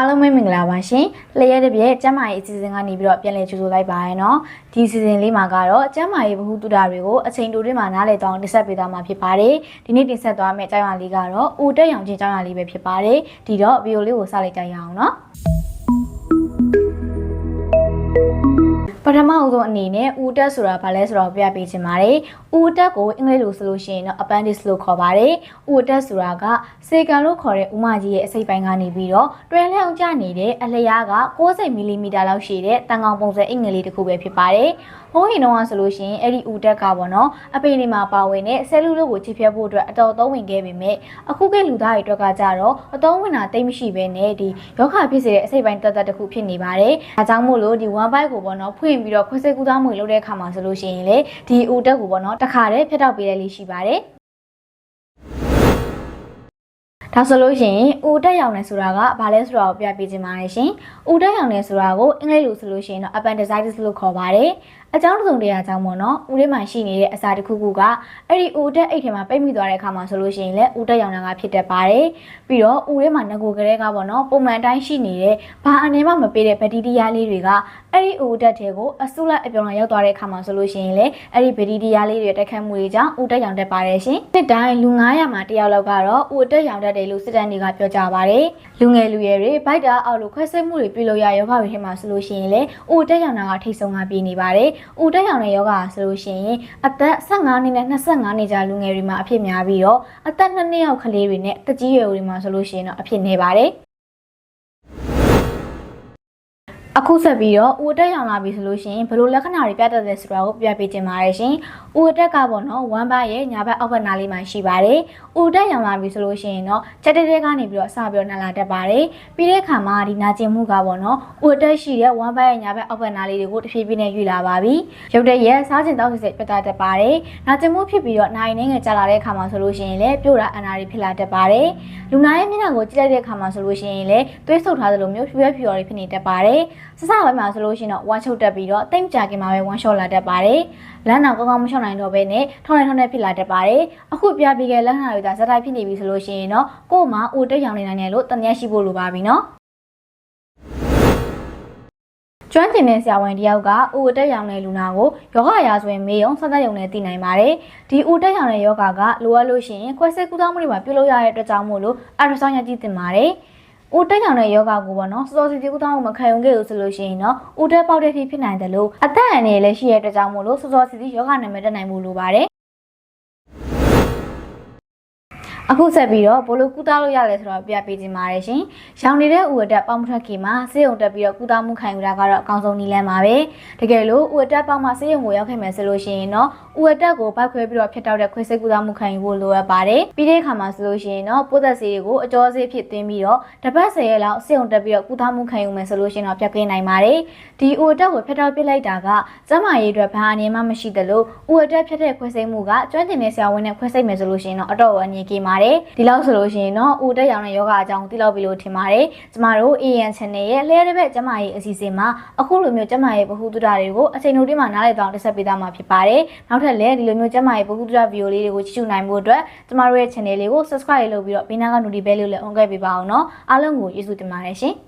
အားလုံးပဲမင်္ဂလာပါရှင်။လျရက်တစ်ပြည့်ကျမ်းမာရေးအစီအစဉ်ကနေပြီးတော့ပြန်လည်ကြိုဆိုလိုက်ပါရနော်။ဒီအစီအစဉ်လေးမှာကတော့ကျမ်းမာရေးဗဟုသုတတွေကိုအချိန်တိုတွင်းမှာနားလည်တောင်းတင်ဆက်ပေးသွားမှာဖြစ်ပါတယ်။ဒီနေ့တင်ဆက်သွားမယ့်အကြောင်းအရာလေးကတော့ဦးတက်ရောင်ချင်းအကြောင်းအရာလေးပဲဖြစ်ပါတယ်။ဒီတော့ဗီဒီယိုလေးကိုစလိုက်ကြရအောင်နော်။ ထမအဆုံးအနေနဲ့ဦးတက်ဆိုတာဘာလဲဆိုတော့ပြပေးချင်ပါတယ်။ဦးတက်ကိုအင်္ဂလိပ်လိုဆိုလို့ရှိရင်တော့ appendix လို့ခေါ်ပါတယ်။ဦးတက်ဆိုတာကစေကန်လို့ခေါ်တဲ့ဥမကြီးရဲ့အစိပ်ပိုင်းကနေပြီးတော့တွဲလျောင်းကျနေတဲ့အလျားက60မီလီမီတာလောက်ရှိတဲ့တန်ကောင်ပုံစံအင်္ဂလိပ်တစ်ခုပဲဖြစ်ပါတယ်။ဟိုးဟင်တော့ဆိုလို့ရှိရင်အဲ့ဒီဦးတက်ကပေါ့နော်အပေနေမှာပါဝင်တဲ့ဆဲလူလို့ကိုချစ်ဖြတ်ဖို့အတွက်အတော်သုံးဝင်ခဲ့ပေမဲ့အခုကလူသားတွေအတွက်ကကြတော့အသုံးဝင်တာတိတ်မရှိဘဲနဲ့ဒီယောဂဖြစ်စေတဲ့အစိပ်ပိုင်းတက်တက်တစ်ခုဖြစ်နေပါတယ်။ဒါကြောင့်မို့လို့ဒီ one byte ကိုပေါ့နော်ဖွင့်ပြီးတော့ခွဲစိတ်ကူးသားမှုလုပ်တဲ့အခါမှာဆိုလို့ရှိရင်လေဒီဦးတက်ကိုပေါ့နော်တခါတည်းဖြတ်တောက်ပေးရလေးရှိပါတယ်။ ဒါဆိုလို့ရှိရင်ဦးတက်ရောင်နေဆိုတာကဘာလဲဆိုတာကိုပြပြချင်ပါတယ်ရှင်။ဦးတက်ရောင်နေဆိုတာကိုအင်္ဂလိပ်လိုဆိုလို့ရှိရင်တော့ appendicitis လို့ခေါ်ပါတယ်။အကြောင်းတစ်စုံတရာအကြောင်းပေါ့နော်။ဦးထဲမှာရှိနေတဲ့အစာတစ်ခုခုကအဲ့ဒီဦးတက်အိတ်ထဲမှာပိတ်မိသွားတဲ့အခါမှာဆိုလို့ရှိရင်လည်းဦးတက်ရောင်တာကဖြစ်တတ်ပါတယ်။ပြီးတော့ဦးထဲမှာငကိုကလေးကပေါ့နော်ပုံမှန်တိုင်းရှိနေတဲ့ဘာအနေမှမပေးတဲ့ဘက်တီးရီးယားလေးတွေကအဲ့ဒီဦးတက်တွေကိုအဆုလိုက်အပြောင်းလိုက်ရောက်သွားတဲ့အခါမှာဆိုလို့ရှိရင်လည်းအဲ့ဒီဘက်တီးရီးယားလေးတွေတက်ခတ်မှုတွေကြောင့်ဦးတက်ရောင်တက်ပါတယ်ရှင်။တစ်တိုင်းလူ900မှာတယောက်လောက်ကတော့ဦးတက်ရောင်တက်တယ်လို့စစ်တမ်းတွေကပြောကြပါတယ်။လူငယ်လူရွယ်တွေဗိုက်တာအောက်လိုခွဲစိတ်မှုတွေပြုလုပ်ရယောဂတွေထဲမှာဆိုလို့ရှိရင်လည်းဦးတက်ရောင်တာကထိတ်ဆုံးကပြေးနေပါတယ်။ဦးတက်ရောင်တဲ့ယောဂဆိုလို့ရှိရင်အသက်15နှစ်နဲ့25နှစ်ကြာလူငယ်တွေမှာအဖြစ်များပြီးတော့အသက်2နှစ်အောက်ကလေးတွေနဲ့တက်ကြီးရွယ်တွေမှာဆိုလို့ရှိရင်တော့အဖြစ်နေပါတယ်။ အခုဆက်ပြီးတော့ဦးအတက်ရောင်လာပြီဆိုလို့ရှိရင်ဘယ်လိုလက္ခဏာတွေပြတတ်တယ်ဆိုတာကိုပြပေးခြင်းပါတယ်ရှင်။ဦးအတက်ကပေါ့နော်ဝမ်းဘတ်ရဲ့ညာဘက်အောက်ဘက်နားလေးမှာရှိပါတယ်။ဦးအတက်ရောင်လာပြီဆိုလို့ရှိရင်တော့ချက်တဲတဲကနေပြီးတော့စပြီးတော့နှလာတက်ပါတယ်။ပြီးတဲ့အခါမှာဒီနာကျင်မှုကပေါ့နော်ဦးအတက်ရှိတဲ့ဝမ်းဘတ်ရဲ့ညာဘက်အောက်ဘက်နားလေးတွေကိုတဖြည်းဖြည်းနဲ့ယူလာပါပြီ။ရုပ်တရက်စားကျင်တောက်စီစိတ်ပြတ်တက်ပါတယ်။နာကျင်မှုဖြစ်ပြီးတော့နိုင်နေငယ်ကြာလာတဲ့အခါမှာဆိုလို့ရှိရင်လည်းပြို့တာအနာတွေဖြစ်လာတတ်ပါတယ်။လူနာရဲ့မျက်နှာကိုကြည့်လိုက်တဲ့အခါမှာဆိုလို့ရှိရင်လည်းသွေးဆုပ်ထားသလိုမျိုးဖြူရဖြူရတွေဖြစ်နေတတ်ပါတယ်။စစပိုင်းမှာဆိုလို့ရှိရင်တော့ဝမ်းချုပ်တက်ပြီးတော့တိတ်မကြခင်မှာပဲဝမ်းလျှော့လာတတ်ပါတယ်။လမ်းတော်ကောင်းကောင်းမလျှော့နိုင်တော့ဘဲနဲ့ထောင်းနေထောင်းနေဖြစ်လာတတ်ပါတယ်။အခုပြပြခဲ့လက္ခဏာတွေဒါဇက်တိုင်းဖြစ်နေပြီဆိုလို့ရှိရင်တော့ကို့မှာအိုတက်ရောင်နေနိုင်တယ်လို့တန်ရက်ရှိဖို့လိုပါပြီနော်။ကျွမ်းကျင်တဲ့ဆရာဝန်တယောက်ကဦးတက်ရောင်တဲ့လူနာကိုယောဂရာဆိုရင်မေးအောင်ဆက်သက်ရုံနဲ့သိနိုင်ပါတယ်။ဒီဦးတက်ရောင်တဲ့ယောဂကလိုအပ်လို့ရှိရင်ခွဲစိတ်ကူးသောမှုတွေမှာပြုလုပ်ရတဲ့အတွက်ကြောင့်မို့လို့အရဆောင်ရကြည့်တင်ပါတယ်။ ဦးတက်ရောင်တဲ့ယောဂကိုပေါ့နော်စောစောစီစီကူးသောမှုမခံရုံခဲ့လို့ဆိုလို့ရှိရင်တော့ဦးတက်ပေါက်တဲ့ထိဖြစ်နိုင်တယ်လို့အသက်အန္တရာယ်လည်းရှိတဲ့အတွက်ကြောင့်မို့လို့စောစောစီစီယောဂနာမည်တက်နိုင်မှုလိုပါတယ်။ အခုဆက်ပြီးတော့ဘလို့ကုသလို့ရလဲဆိုတော့ပြပေးခြင်းပါတယ်ရှင်။ရောင်နေတဲ့ဥအတက်ပေါင်းမထွက်ခင်မှာစေးုံတက်ပြီးတော့ကုသမှုခံယူတာကတော့အကောင်းဆုံးနည်းလမ်းပါပဲ။တကယ်လို့ဥအတက်ပေါင်းမှစေးုံကိုရောက်ခဲ့မယ်ဆိုလို့ရှိရင်တော့ဥအတက်ကိုပောက်ခွဲပြီးတော့ဖျက်တောက်တဲ့ခွဲစိတ်ကုသမှုခံယူဖို့လိုအပ်ပါတယ်။ပြီးတဲ့အခါမှာဆိုလို့ရှိရင်တော့ပိုးသက်ဆေးတွေကိုအကျော်ဆေးဖြစ်သွင်းပြီးတော့တစ်ပတ်ဆယ်ရက်လောက်စေးုံတက်ပြီးတော့ကုသမှုခံယူမယ်ဆိုလို့ရှိရင်တော့ပြတ်ကင်းနိုင်ပါတယ်။ဒီဥအတက်ကိုဖျက်တောက်ပစ်လိုက်တာကကျန်းမာရေးအတွက်ဘာအနေမှမရှိသလိုဥအတက်ဖျက်တဲ့ခွဲစိတ်မှုကကျွမ်းကျင်တဲ့ဆရာဝန်နဲ့ခွဲစိတ်မယ်ဆိုလို့ရှိရင်တော့အတော့အငြင်းကင်းပါတယ်။ဒီလောက်ဆိုလို့ရှိရင်တော့ဦးတက်ရောင်တဲ့ယောဂအကြောင်းသိလောက်ပြီလို့ထင်ပါတယ်။ကျမတို့ AN channel ရဲ့လျှက်တစ်ဘက်ကျမရေးအစီအစဉ်မှာအခုလိုမျိုးကျမရေးဗဟုသုတတွေကိုအချိန်တိုတွင်းမှာနားလည်သွားအောင်တင်ဆက်ပေးသားမှာဖြစ်ပါတယ်။နောက်ထပ်လည်းဒီလိုမျိုးကျမရေးဗဟုသုတဗီဒီယိုလေးတွေကိုကြည့်ရှုနိုင်ဖို့အတွက်ကျမတို့ရဲ့ channel လေးကို subscribe လုပ်ပြီးတော့ဘေးနားက notification bell လေးကိုလည်း on ခဲ့ပေးပါအောင်နော်။အားလုံးကိုကျေးဇူးတင်ပါတယ်ရှင်။